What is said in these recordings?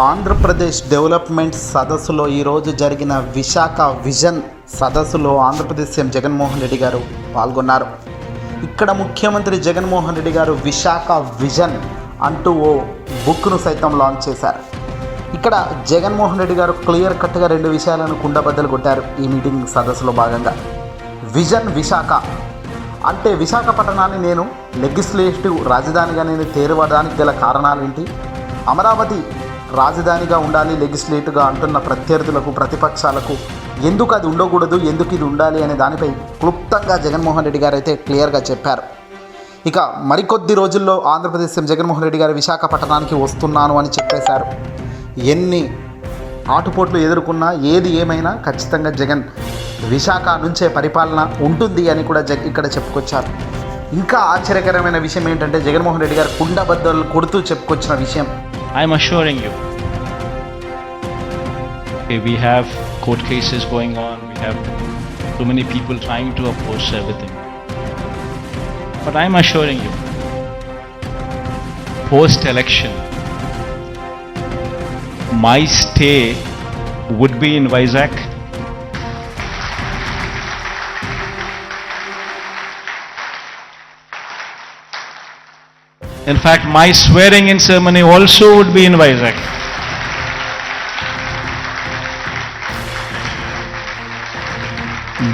Andhra Pradesh development సదస్సులో ఈరోజు జరిగిన విశాఖ విజన్ సదస్సులో ఆంధ్రప్రదేశ్ సీఎం జగన్మోహన్ రెడ్డి గారు పాల్గొన్నారు. ఇక్కడ ముఖ్యమంత్రి జగన్మోహన్ రెడ్డి గారు విశాఖ విజన్ అంటూ ఓ బుక్ను సైతం లాంచ్ చేశారు. ఇక్కడ జగన్మోహన్ రెడ్డి గారు క్లియర్ కట్గా రెండు విషయాలను కుండబద్దలు కొట్టారు ఈ మీటింగ్ సదస్సులో భాగంగా. విజన్ విశాఖ అంటే విశాఖపట్నాన్ని నేను లెగిస్లేటివ్ రాజధానిగా నేను తేరువడానికి గల కారణాలేంటి? అమరావతి రాజధానిగా ఉండాలి లెగిస్లేటివ్గా అంటున్న ప్రత్యర్థులకు ప్రతిపక్షాలకు ఎందుకు అది ఉండకూడదు ఎందుకు ఇది ఉండాలి అనే దానిపై క్లుప్తంగా జగన్మోహన్ రెడ్డి గారు అయితే క్లియర్గా చెప్పారు. ఇక మరికొద్ది రోజుల్లో ఆంధ్రప్రదేశ్ జగన్మోహన్ రెడ్డి గారు విశాఖపట్నానికి వస్తున్నాను అని చెప్పేశారు. ఎన్ని ఆటుపోట్లు ఎదుర్కొన్నా ఏది ఏమైనా ఖచ్చితంగా జగన్ విశాఖ నుంచే పరిపాలన ఉంటుంది అని కూడా జగ్ ఇక్కడ చెప్పుకొచ్చారు. ఇంకా ఆశ్చర్యకరమైన విషయం ఏంటంటే జగన్మోహన్ రెడ్డి గారు కుండబద్దలు కొడుతూ చెప్పుకొచ్చిన విషయం. I'm assuring you. Okay, we have court cases going on, we have too many people trying to oppose everything. But I'm assuring you, post election, my stay would be in Vizag. In fact, my swearing in ceremony also would be in Vizag.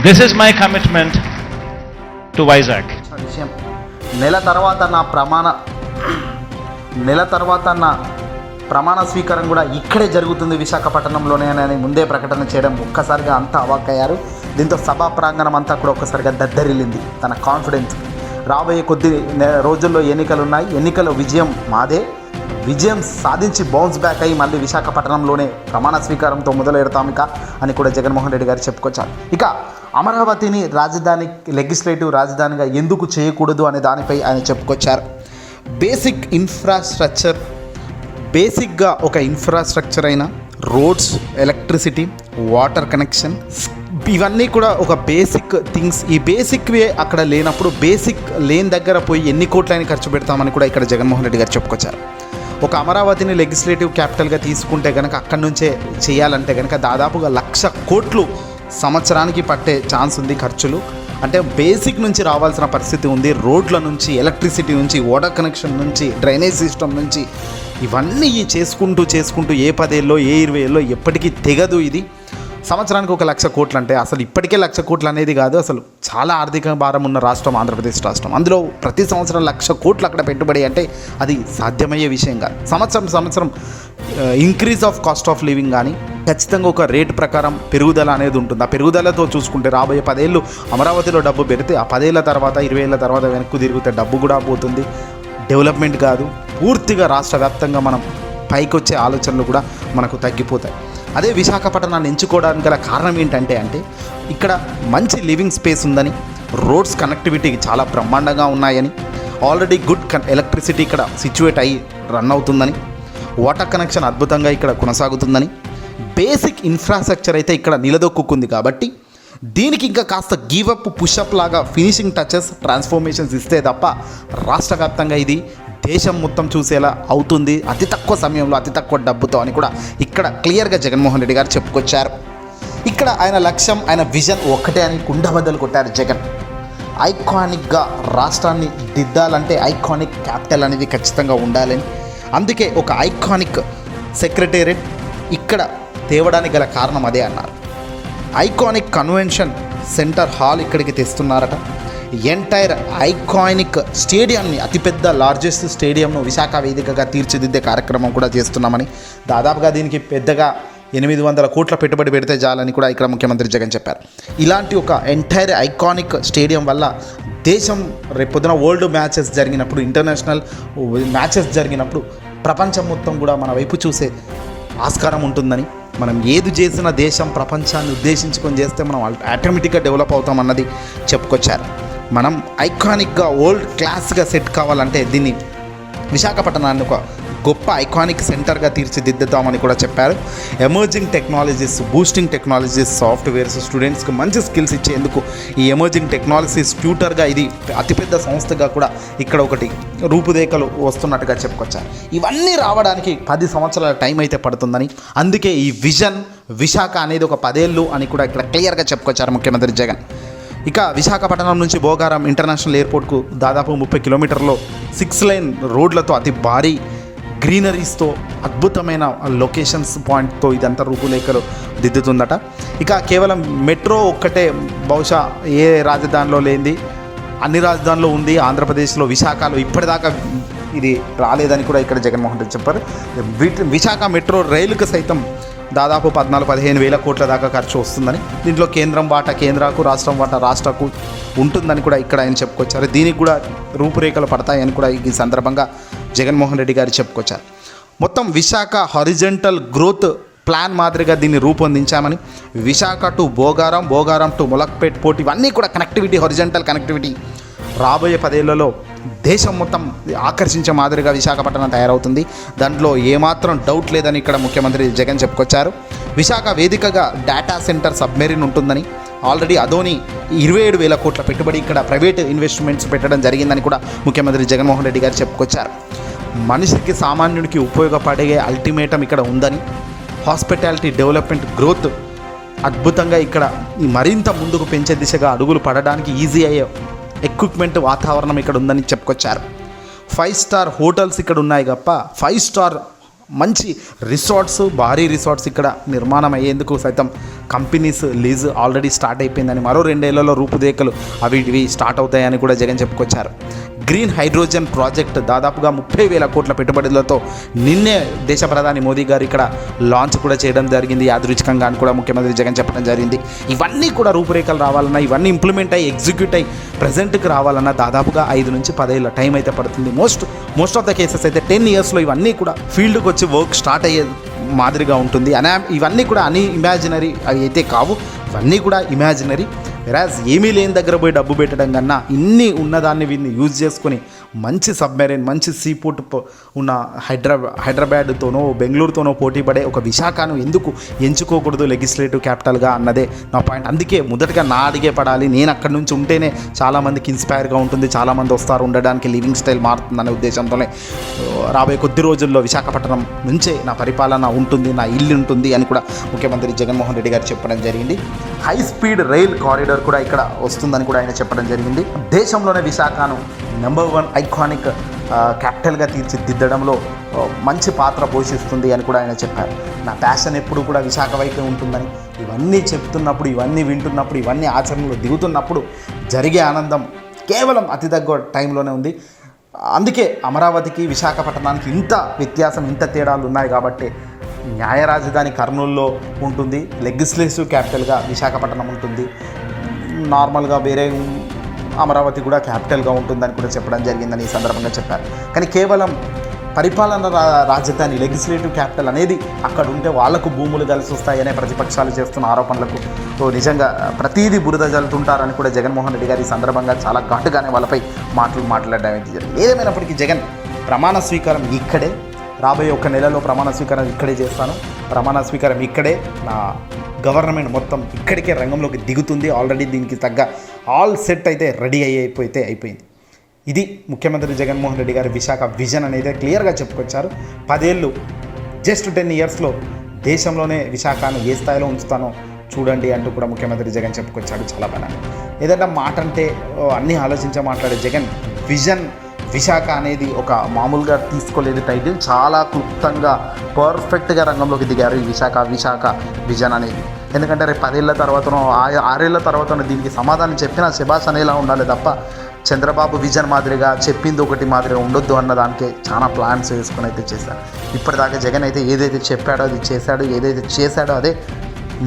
This is my commitment to Vizag విషయం నెల తర్వాత నా ప్రమాణ నెల తర్వాత నా ప్రమాణ స్వీకారం కూడా ఇక్కడే జరుగుతుంది విశాఖపట్నంలోనే అని ముందే ప్రకటన చేయడం ఒక్కసారిగా అంతా అవాక్కయ్యారు. దీంతో సభా ప్రాంగణం అంతా కూడా ఒక్కసారిగా దద్దరిల్లింది. తన కాన్ఫిడెన్స్ రాబోయే కొద్ది రోజుల్లో ఎన్నికలు ఉన్నాయి. ఎన్నికల విజయం మాదే. విజయం సాధించి బౌన్స్ బ్యాక్ అయ్యి మళ్ళీ విశాఖపట్నంలోనే ప్రమాణ స్వీకారంతో మొదలెడతాం ఇక అని కూడా జగన్మోహన్ రెడ్డి గారు చెప్పుకొచ్చారు. ఇక అమరావతిని రాజధాని లెగిస్లేటివ్ రాజధానిగా ఎందుకు చేయకూడదు అనే దానిపై ఆయన చెప్పుకొచ్చారు. బేసిక్ ఇన్ఫ్రాస్ట్రక్చర్ బేసిక్గా ఒక ఇన్ఫ్రాస్ట్రక్చర్ అయిన రోడ్స్ ఎలక్ట్రిసిటీ వాటర్ కనెక్షన్ ఇవన్నీ కూడా ఒక బేసిక్ థింగ్స్ ఈ బేసిక్వే అక్కడ లేనప్పుడు బేసిక్ లేని దగ్గర పోయి ఎన్ని కోట్లైన ఖర్చు పెడతామని కూడా ఇక్కడ జగన్మోహన్ రెడ్డి గారు చెప్పుకొచ్చారు. ఒక అమరావతిని లెగిస్లేటివ్ క్యాపిటల్గా తీసుకుంటే కనుక అక్కడి నుంచే చేయాలంటే కనుక దాదాపుగా లక్ష కోట్లు సంవత్సరానికి పట్టే ఛాన్స్ ఉంది ఖర్చులు. అంటే బేసిక్ నుంచి రావాల్సిన పరిస్థితి ఉంది. రోడ్ల నుంచి ఎలక్ట్రిసిటీ నుంచి వాటర్ కనెక్షన్ నుంచి డ్రైనేజ్ సిస్టమ్ నుంచి ఇవన్నీ చేసుకుంటూ చేసుకుంటూ ఏ పదేళ్ళలో ఏ ఇరవై ఏళ్ళలో ఎప్పటికీ తెగదు ఇది. సంవత్సరానికి ఒక లక్ష కోట్లు అంటే అసలు ఇప్పటికే లక్ష కోట్లు అనేది కాదు అసలు చాలా ఆర్థిక భారం ఉన్న రాష్ట్రం ఆంధ్రప్రదేశ్ రాష్ట్రం. అందులో ప్రతి సంవత్సరం లక్ష కోట్లు అక్కడ పెట్టుబడి అంటే అది సాధ్యమయ్యే విషయం కాదు. సంవత్సరం సంవత్సరం increase of cost of living కానీ ఖచ్చితంగా ఒక రేట్ ప్రకారం పెరుగుదల అనేది ఉంటుంది. ఆ పెరుగుదలతో చూసుకుంటే రాబోయే పదేళ్ళు అమరావతిలో డబ్బు పెడితే ఆ పదేళ్ళ తర్వాత ఇరవై ఏళ్ళ తర్వాత వెనక్కు తిరిగితే డబ్బు కూడా పోతుంది. డెవలప్మెంట్ కాదు పూర్తిగా రాష్ట్ర వ్యాప్తంగా మనం పైకి వచ్చే ఆలోచనలు కూడా మనకు తగ్గిపోతాయి. అదే విశాఖపట్నాన్ని ఎంచుకోవడానికి గల కారణం ఏంటంటే అంటే ఇక్కడ మంచి లివింగ్ స్పేస్ ఉందని రోడ్స్ కనెక్టివిటీ చాలా బ్రహ్మాండంగా ఉన్నాయని ఆల్రెడీ గుడ్ ఎలక్ట్రిసిటీ ఇక్కడ సిచ్యువేట్ అయ్యి రన్ అవుతుందని వాటర్ కనెక్షన్ అద్భుతంగా ఇక్కడ కొనసాగుతుందని బేసిక్ ఇన్ఫ్రాస్ట్రక్చర్ అయితే ఇక్కడ నిలదొక్కుంది కాబట్టి దీనికి ఇంకా కాస్త గివప్ పుషప్ లాగా ఫినిషింగ్ టచెస్ ట్రాన్స్ఫర్మేషన్స్ ఇస్తే తప్ప రాష్ట్ర వ్యాప్తంగా ఇది దేశం మొత్తం చూసేలా అవుతుంది. అతి తక్కువ సమయంలో అతి తక్కువ డబ్బుతో అని కూడా ఇక్కడ క్లియర్గా జగన్మోహన్ రెడ్డి గారు చెప్పుకొచ్చారు. ఇక్కడ ఆయన లక్ష్యం ఆయన విజన్ ఒక్కటే అని కుండబద్దలు కొట్టారు జగన్. ఐకానిక్గా రాష్ట్రాన్ని దిద్దాలంటే ఐకానిక్ క్యాపిటల్ అనేది ఖచ్చితంగా ఉండాలని. అందుకే ఒక ఐకానిక్ సెక్రటేరియట్ ఇక్కడ తేవడానికి గల కారణం అదే అన్నారు. ఐకానిక్ కన్వెన్షన్ సెంటర్ హాల్ ఇక్కడికి తెస్తున్నారట. ఎంటైర్ ఐకానిక్ స్టేడియంని అతిపెద్ద లార్జెస్ట్ స్టేడియంను విశాఖ వేదికగా తీర్చిదిద్దే కార్యక్రమం కూడా చేస్తున్నామని దాదాపుగా దీనికి పెద్దగా ఎనిమిది వందల కోట్ల పెట్టుబడి పెడితే చాలని కూడా ఇక్కడ ముఖ్యమంత్రి జగన్ చెప్పారు. ఇలాంటి ఒక ఎంటైర్ ఐకానిక్ స్టేడియం వల్ల దేశం రేపొద్దున వరల్డ్ మ్యాచెస్ జరిగినప్పుడు ఇంటర్నేషనల్ మ్యాచెస్ జరిగినప్పుడు ప్రపంచం మొత్తం కూడా మన వైపు చూసే ఆస్కారం ఉంటుందని మనం ఏది చేసిన దేశం ప్రపంచాన్ని ఉద్దేశించుకొని చేస్తే మనం ఆటోమేటిక్గా డెవలప్ అవుతామన్నది చెప్పుకొచ్చారు. మనం ఐకానిక్గా ఓల్డ్ క్లాస్గా సెట్ కావాలంటే దీన్ని విశాఖపట్నాన్ని ఒక గొప్ప ఐకానిక్ సెంటర్గా తీర్చిదిద్దుతామని కూడా చెప్పారు. Emerging technologies boosting technologies softwares స్టూడెంట్స్కి మంచి స్కిల్స్ ఇచ్చేందుకు ఈ ఎమర్జింగ్ టెక్నాలజీస్ ట్యూటర్గా ఇది అతిపెద్ద సంస్థగా కూడా ఇక్కడ ఒకటి రూపురేఖలు వస్తున్నట్టుగా చెప్పుకొచ్చారు. ఇవన్నీ రావడానికి పది సంవత్సరాల టైం అయితే పడుతుందని అందుకే ఈ విజన్ విశాఖ అనేది ఒక పదేళ్ళు అని కూడా ఇక్కడ క్లియర్గా చెప్పుకొచ్చారు ముఖ్యమంత్రి జగన్. ఇక విశాఖపట్నం నుంచి భోగారం ఇంటర్నేషనల్ ఎయిర్పోర్ట్కు దాదాపు ముప్పై కిలోమీటర్లో సిక్స్ లైన్ రోడ్లతో అతి భారీ గ్రీనరీస్తో అద్భుతమైన లొకేషన్స్ పాయింట్తో ఇదంతా రూపురేఖలు దిద్దుతుందట. ఇక కేవలం మెట్రో ఒక్కటే బహుశా ఏ రాజధానిలో లేనిది అన్ని రాజధానిలో ఉంది. ఆంధ్రప్రదేశ్లో విశాఖలో ఇప్పటిదాకా ఇది రాలేదని కూడా ఇక్కడ జగన్మోహన్ రెడ్డి చెప్పారు. విశాఖ మెట్రో రైలుకు సైతం దాదాపు పద్నాలుగు పదిహేను వేల కోట్ల దాకా ఖర్చు వస్తుందని దీంట్లో కేంద్రం వాటా కేంద్రకు రాష్ట్రం వాటా రాష్ట్రకు ఉంటుందని కూడా ఇక్కడ ఆయన చెప్పుకొచ్చారు. దీనికి కూడా రూపురేఖలు పడతాయని కూడా ఈ సందర్భంగా జగన్మోహన్ రెడ్డి గారు చెప్పుకొచ్చారు. మొత్తం విశాఖ హారిజెంటల్ గ్రోత్ ప్లాన్ మాదిరిగా దీన్ని రూపొందించామని విశాఖ టు భోగారం భోగారం టు ములక్పేట్ పోటీ ఇవన్నీ కూడా కనెక్టివిటీ హారిజెంటల్ కనెక్టివిటీ రాబోయే పదేళ్ళలో దేశం మొత్తం ఆకర్షించే మాదిరిగా విశాఖపట్నం తయారవుతుంది. దాంట్లో ఏమాత్రం డౌట్ లేదని ఇక్కడ ముఖ్యమంత్రి జగన్ చెప్పుకొచ్చారు. విశాఖ వేదికగా డేటా సెంటర్ సబ్మెరీన్ ఉంటుందని ఆల్రెడీ అదోని ఇరవై ఏడు వేల కోట్ల పెట్టుబడి ఇక్కడ ప్రైవేట్ ఇన్వెస్ట్మెంట్స్ పెట్టడం జరిగిందని కూడా ముఖ్యమంత్రి జగన్మోహన్ రెడ్డి గారు చెప్పుకొచ్చారు. మనిషికి సామాన్యుడికి ఉపయోగపడే అల్టిమేటం ఇక్కడ ఉందని. హాస్పిటాలిటీ డెవలప్మెంట్ గ్రోత్ అద్భుతంగా ఇక్కడ మరింత ముందుకు పెంచే దిశగా అడుగులు పడడానికి ఈజీ అయ్యే ఎక్విప్మెంట్ వాతావరణం ఇక్కడ ఉందని చెప్పుకొచ్చారు. ఫైవ్ స్టార్ హోటల్స్ ఇక్కడ ఉన్నాయి తప్ప ఫైవ్ స్టార్ మంచి రిసార్ట్స్ భారీ రిసార్ట్స్ ఇక్కడ నిర్మాణం అయ్యేందుకు సైతం కంపెనీస్ లీజ్ ఆల్రెడీ స్టార్ట్ అయిపోయిందని మరో రెండేళ్ళలో రూపురేఖలు అవి ఇవి స్టార్ట్ అవుతాయని కూడా జగన్ చెప్పుకొచ్చారు. గ్రీన్ హైడ్రోజన్ ప్రాజెక్ట్ దాదాపుగా ముప్పై వేల కోట్ల పెట్టుబడులతో నిన్నే దేశ ప్రధాని మోదీ గారు ఇక్కడ లాంచ్ కూడా చేయడం జరిగింది. యాదృచ్ఛికంగా అని కూడా ముఖ్యమంత్రి జగన్ చెప్పడం జరిగింది. ఇవన్నీ కూడా రూపురేఖలు రావాలన్నా ఇవన్నీ ఇంప్లిమెంట్ అయ్యి ఎగ్జిక్యూట్ అయ్యి ప్రజెంట్కి రావాలన్నా దాదాపుగా ఐదు నుంచి పదేళ్ళ టైం అయితే పడుతుంది. Most most of the cases అయితే టెన్ ఇయర్స్లో ఇవన్నీ కూడా ఫీల్డ్కి వచ్చి వర్క్ స్టార్ట్ అయ్యే మాదిరిగా ఉంటుంది. అనే ఇవన్నీ కూడా అని ఇమాజినరీ అవి అయితే కావు. ఇవన్నీ కూడా ఇమాజినరీ వెరాజ్ ఏమీ లేని దగ్గర పోయి డబ్బు పెట్టడం కన్నా ఇన్ని ఉన్నదాన్ని వీటిని యూజ్ చేసుకొని మంచి సబ్మెరైన్ మంచి సీ పోర్ట్ ఉన్న హైదరాబాద్ హైదరాబాద్తోనో బెంగళూరుతోనో పోటీ పడే ఒక విశాఖను ఎందుకు ఎంచుకోకూడదు లెగిస్లేటివ్ క్యాపిటల్గా అన్నదే నా పాయింట్ అందుకే మొదటగా నా అడిగే పడాలి. నేను అక్కడి నుంచి ఉంటేనే చాలామందికి ఇన్స్పైర్గా ఉంటుంది. చాలామంది వస్తారు ఉండడానికి లివింగ్ స్టైల్ మారుతుందనే ఉద్దేశంతోనే. రాబోయే కొద్ది రోజుల్లో విశాఖపట్నం నుంచే నా పరిపాలన ఉంటుంది నా ఇల్లు ఉంటుంది అని కూడా ముఖ్యమంత్రి జగన్మోహన్ రెడ్డి గారు చెప్పడం జరిగింది. హై స్పీడ్ రైల్ కారిడార్ కూడా ఇక్కడ వస్తుందని కూడా ఆయన చెప్పడం జరిగింది. దేశంలోనే విశాఖను నెంబర్ వన్ ఐకానిక్ క్యాపిటల్గా తీర్చిదిద్దడంలో మంచి పాత్ర పోషిస్తుంది అని కూడా ఆయన చెప్పారు. నా ప్యాషన్ ఎప్పుడు కూడా విశాఖ వైపే ఉంటుందని ఇవన్నీ చెప్తున్నప్పుడు ఇవన్నీ వింటున్నప్పుడు ఇవన్నీ ఆచరణలో దిగుతున్నప్పుడు జరిగే ఆనందం కేవలం అతి తగ్గ టైంలోనే ఉంది. అందుకే అమరావతికి విశాఖపట్నానికి ఇంత వ్యత్యాసం ఇంత తేడాలు ఉన్నాయి కాబట్టి న్యాయ రాజధాని కర్నూలులో ఉంటుంది. లెగిస్లేటివ్ క్యాపిటల్గా విశాఖపట్నం ఉంటుంది. నార్మల్గా వేరే అమరావతి కూడా క్యాపిటల్గా ఉంటుందని కూడా చెప్పడం జరిగిందని ఈ సందర్భంగా చెప్పారు. కానీ కేవలం పరిపాలన రా- రాజధాని లెగిస్లేటివ్ క్యాపిటల్ అనేది అక్కడ ఉంటే వాళ్ళకు భూములు కలిసి వస్తాయనే ప్రతిపక్షాలు చేస్తున్న ఆరోపణలకు సో నిజంగా ప్రతీది బురద జల్లుతుంటారని కూడా జగన్మోహన్ రెడ్డి గారు ఈ సందర్భంగా చాలా ఘాటుగానే వాళ్ళపై మాటలు మాట్లాడడం జరిగింది. ఏదేమైనప్పటికీ జగన్ ప్రమాణ స్వీకారం ఇక్కడే రాబోయే ఒక నెలలో ప్రమాణ స్వీకారం ఇక్కడే చేస్తాను. ప్రమాణ స్వీకారం ఇక్కడే. నా గవర్నమెంట్ మొత్తం ఇక్కడికే రంగంలోకి దిగుతుంది. ఆల్రెడీ దీనికి తగ్గ ఆల్ సెట్ అయితే రెడీ అయిపోతే అయిపోయింది. ఇది ముఖ్యమంత్రి జగన్మోహన్ రెడ్డి గారి విశాఖ విజన్ అనేది క్లియర్గా చెప్పుకొచ్చారు. పదేళ్ళు జస్ట్ టెన్ ఇయర్స్లో దేశంలోనే విశాఖను ఏ స్థాయిలో ఉంచుతానో చూడండి అంటూ కూడా ముఖ్యమంత్రి జగన్ చెప్పుకొచ్చాడు చాలా బాగా. ఏదైనా మాట అంటే ఓ, అన్నీ ఆలోచించే మాట్లాడే జగన్ విజన్ విశాఖ అనేది ఒక మామూలుగా తీసుకోలేదు టైటిల్. చాలా క్లుప్తంగా పర్ఫెక్ట్గా రంగంలోకి దిగారు ఈ విశాఖ విశాఖ విజన్ అనేది. ఎందుకంటే రేపు పదేళ్ళ తర్వాతనో ఆరేళ్ళ తర్వాతనో దీనికి సమాధానం చెప్పిన శబాష్ అనేలా ఉండాలి తప్ప చంద్రబాబు విజన్ మాదిరిగా చెప్పింది ఒకటి మాదిరిగా ఉండొద్దు అన్న దానికే చాలా ప్లాన్స్ వేసుకొని అయితే చేశారు. ఇప్పటిదాకా జగన్ అయితే ఏదైతే చెప్పాడో అది చేశాడు ఏదైతే చేశాడో అదే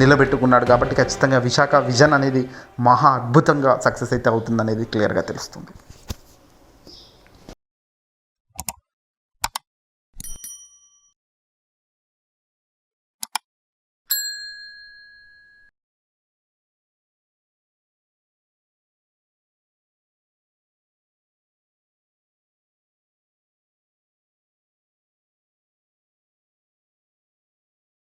నిలబెట్టుకున్నాడు కాబట్టి ఖచ్చితంగా విశాఖ విజన్ అనేది మహా అద్భుతంగా సక్సెస్ అయితే అవుతుందనేది క్లియర్గా తెలుస్తుంది.